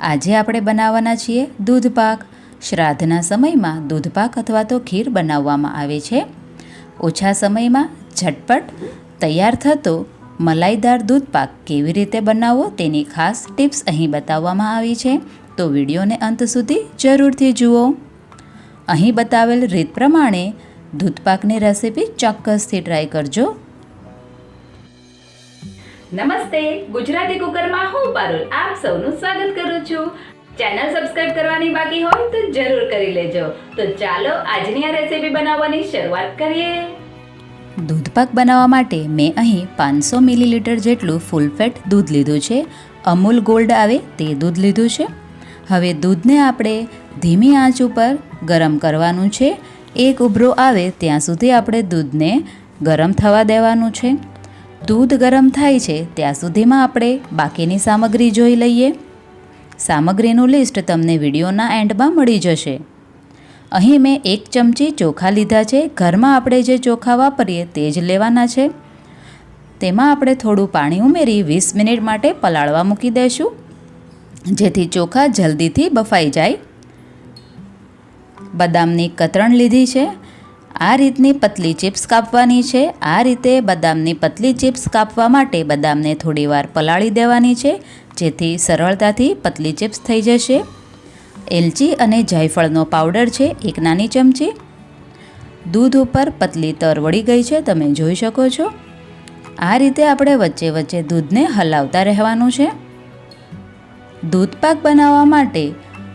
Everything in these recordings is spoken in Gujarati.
આજે આપણે બનાવવાના છીએ દૂધપાક શ્રાદ્ધના સમયમાં દૂધપાક અથવા તો ખીર બનાવવામાં આવે છે. ઓછા સમયમાં ઝટપટ તૈયાર થતો મલાઈદાર દૂધપાક કેવી રીતે બનાવવો તેની ખાસ ટિપ્સ અહીં બતાવવામાં આવી છે. તો વિડીયોને અંત સુધી જરૂરથી જુઓ. અહીં બતાવેલ રીત પ્રમાણે દૂધપાકની રેસીપી ચોક્કસથી ટ્રાય કરજો. નમસ્તે, ગુજરાતી કુકરમાં હું પારુલ આપ સૌનું સ્વાગત કરું છું. ચેનલ સબસ્ક્રાઇબ કરવાની બાકી હોય તો જરૂર કરી લેજો. તો ચાલો આજની આ રેસીપી બનાવવાની શરૂઆત કરીએ. દૂધપાક બનાવવા માટે મેં અહીં પાંચસો મિલીલીટર જેટલું ફૂલ ફેટ દૂધ લીધું છે. અમૂલ ગોલ્ડ આવે તે દૂધ લીધું છે. હવે દૂધને આપણે ધીમી આંચ ઉપર ગરમ કરવાનું છે. એક ઉભરો આવે ત્યાં સુધી આપણે દૂધને ગરમ થવા દેવાનું છે. દૂધ ગરમ થાય છે, ત્યાં સુધીમાં આપણે બાકીની સામગ્રી જોઈ લઈએ. સામગ્રીનું લિસ્ટ તમને વિડીયોના એન્ડમાં મળી જશે. અહીં મેં એક ચમચી ચોખા લીધા છે, ઘરમાં આપણે જે ચોખા વાપરીએ તે જ લેવાના છે. તેમાં આપણે થોડું પાણી ઉમેરી વીસ મિનિટ માટે પલાળવા મૂકી દઈશું જેથી ચોખા જલ્દીથી બફાઈ જાય. બદામની કતરણ લીધી છે આ રીતની પતલી ચિપ્સ કાપવાની છે. આ રીતે બદામની પતલી ચિપ્સ કાપવા માટે બદામને થોડીવાર પલાળી દેવાની છે, જેથી સરળતાથી પતલી ચિપ્સ થઈ જશે. એલચી અને જાયફળનો પાવડર છે, એક નાની ચમચી. દૂધ ઉપર પતલી તર વળી ગઈ છે, તમે જોઈ શકો છો. આ રીતે આપણે વચ્ચે વચ્ચે દૂધને હલાવતા રહેવાનું છે. દૂધપાક બનાવવા માટે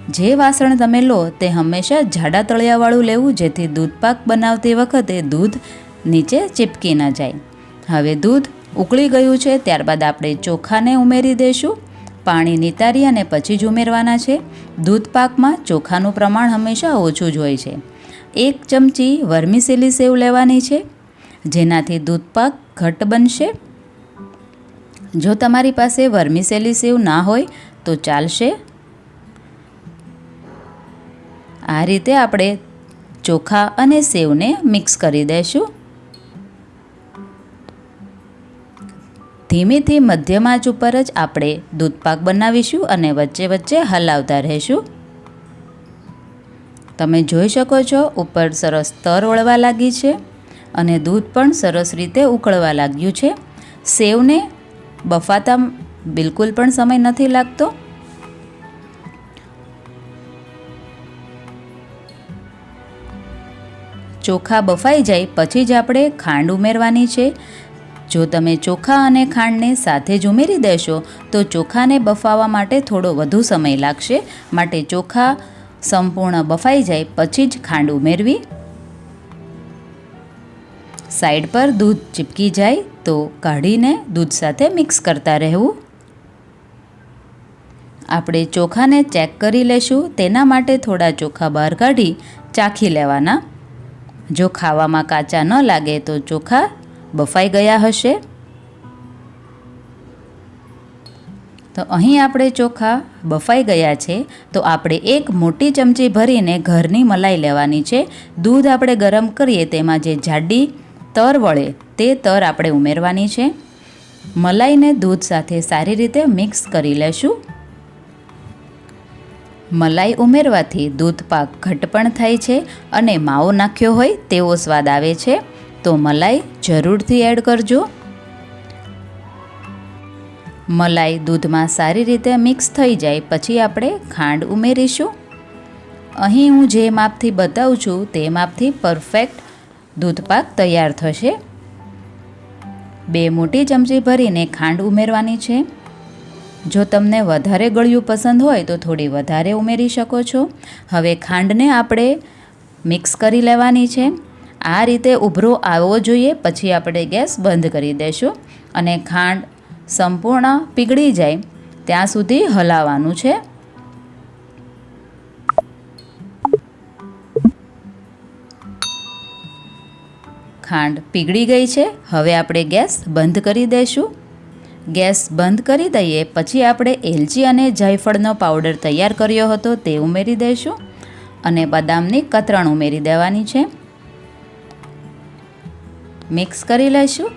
જે વાસણ તમે લો તે હંમેશા જાડા તળિયાવાળું લેવું, જેથી દૂધપાક બનાવતી વખતે દૂધ નીચે ચીપકી ન જાય. હવે દૂધ ઉકળી ગયું છે, ત્યારબાદ આપણે ચોખાને ઉમેરી દઈશું. પાણી નિતારી અને પછી જ ઉમેરવાના છે. દૂધપાકમાં ચોખાનું પ્રમાણ હંમેશા ઓછું જ હોય છે. એક ચમચી વર્મીસેલી સેવ લેવાની છે, જેનાથી દૂધપાક ઘટ બનશે. જો તમારી પાસે વર્મીસેલી સેવ ના હોય, તો ચાલશે આ રીતે આપણે ચોખા અને સેવને મિક્સ કરી દઈશું. ધીમેથી મધ્યમ આંચ ઉપર જ આપણે દૂધપાક બનાવીશું અને વચ્ચે વચ્ચે હલાવતા રહીશું. તમે જોઈ શકો છો, ઉપર સરસ તર વળવા લાગી છે અને દૂધ પણ સરસ રીતે ઉકળવા લાગ્યું છે. સેવને બફાતા, બિલકુલ પણ સમય નથી લાગતો. ચોખા બફાઈ જાય પછી જ આપણે ખાંડ ઉમેરવાની છે. જો તમે ચોખા અને ખાંડને સાથે જ ઉમેરી દેશો, તો ચોખાને બફાવા માટે થોડો વધુ સમય લાગશે. માટે ચોખા સંપૂર્ણ બફાઈ જાય પછી જ ખાંડ ઉમેરવી. સાઈડ પર દૂધ ચીપકી જાય તો કાઢીને દૂધ સાથે મિક્સ કરતા રહેવું. આપણે ચોખાને ચેક કરી લેશું. તેના માટે થોડા ચોખા બહાર કાઢી ચાખી લેવાના. જો ખાવામાં કાચા ન લાગે તો ચોખા બફાઈ ગયા હશે. તો અહીં આપણે ચોખા બફાઈ ગયા છે. તો આપણે એક મોટી ચમચી ભરીને ઘરની મલાઈ લેવાની છે. દૂધ આપણે ગરમ કરીએ તેમાં જે જાડી તર વળે તે તર આપણે ઉમેરવાની છે. મલાઈને દૂધ સાથે સારી રીતે મિક્સ કરી લેશું. મલાઈ ઉમેરવાથી દૂધ પાક ઘટ પણ થાય છે અને માવો નાખ્યો હોય તેવો સ્વાદ આવે છે. તો મલાઈ જરૂરથી એડ કરજો. મલાઈ દૂધમાં સારી રીતે મિક્સ થઈ જાય પછી આપણે ખાંડ ઉમેરીશું. અહીં હું જે માપથી બતાવું છું તે માપથી પરફેક્ટ દૂધપાક તૈયાર થશે. બે મોટી ચમચી ભરીને ખાંડ ઉમેરવાની છે. જો તમને વધારે ગળ્યું પસંદ હોય તો થોડી વધારે ઉમેરી શકો છો. હવે ખાંડને આપણે મિક્સ કરી લેવાની છે. આ રીતે ઉભરો આવવો જોઈએ, પછી આપણે ગેસ બંધ કરી દઈશું અને ખાંડ સંપૂર્ણ પીગળી જાય ત્યાં સુધી હલાવવાનું છે. ખાંડ પીગળી ગઈ છે. હવે આપણે ગેસ બંધ કરી દઈશું ગેસ બંધ કરી દઈએ, પછી આપણે એલચી અને જાયફળનો પાવડર તૈયાર કર્યો હતો તે ઉમેરી દઈશું અને બદામની કતરણ ઉમેરી દેવાની છે. મિક્સ કરી લઈશું.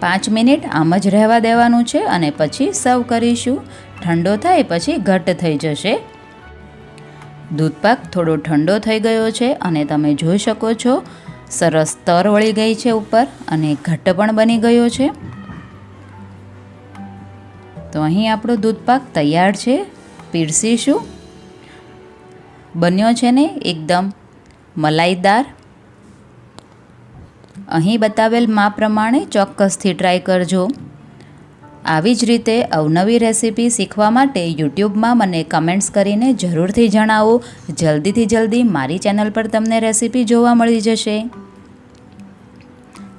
પાંચ મિનિટ આમ જ રહેવા દેવાનું છે અને પછી સર્વ કરીશું. ઠંડો થાય પછી ઘટ્ટ થઈ જશે. દૂધપાક થોડો ઠંડો થઈ ગયો છે અને તમે જોઈ શકો છો સરસ તર વળી ગઈ છે ઉપર અને ઘટ્ટ પણ બની ગયો છે. તો અહીં આપણો દૂધપાક તૈયાર છે. પીરસીશું. બન્યો છે ને એકદમ મલાઈદાર. અહીં બતાવેલ મા પ્રમાણે ચોક્કસથી ટ્રાય કરજો. આવી જ રીતે અવનવી રેસીપી શીખવા માટે યુટ્યુબમાં મને કમેન્ટ્સ કરીને જરૂરથી જણાવો. જલ્દીથી જલ્દી મારી ચેનલ પર તમને રેસીપી જોવા મળી જશે.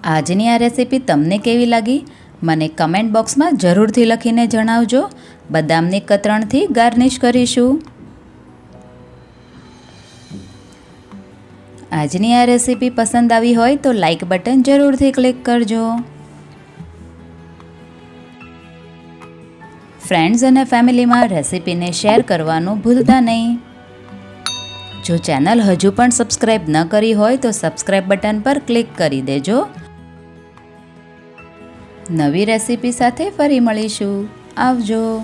આજની આ રેસીપી તમને કેવી લાગી? મને કમેન્ટ બોક્સમાં જરૂરથી લખીને જણાવજો. બદામની કતરણથી ગાર્નિશ કરીશું. આજની આ રેસીપી પસંદ આવી હોય તો લાઇક બટન જરૂરથી ક્લિક કરજો. ફ્રેન્ડ્સ અને ફેમિલીમાં રેસીપીને શેર કરવાનું ભૂલતા નહીં. જો ચેનલ હજુ પણ સબસ્ક્રાઈબ ન કરી હોય તો સબસ્ક્રાઈબ બટન પર ક્લિક કરી દેજો. નવી રેસીપી સાથે ફરી મળીશું. આવજો.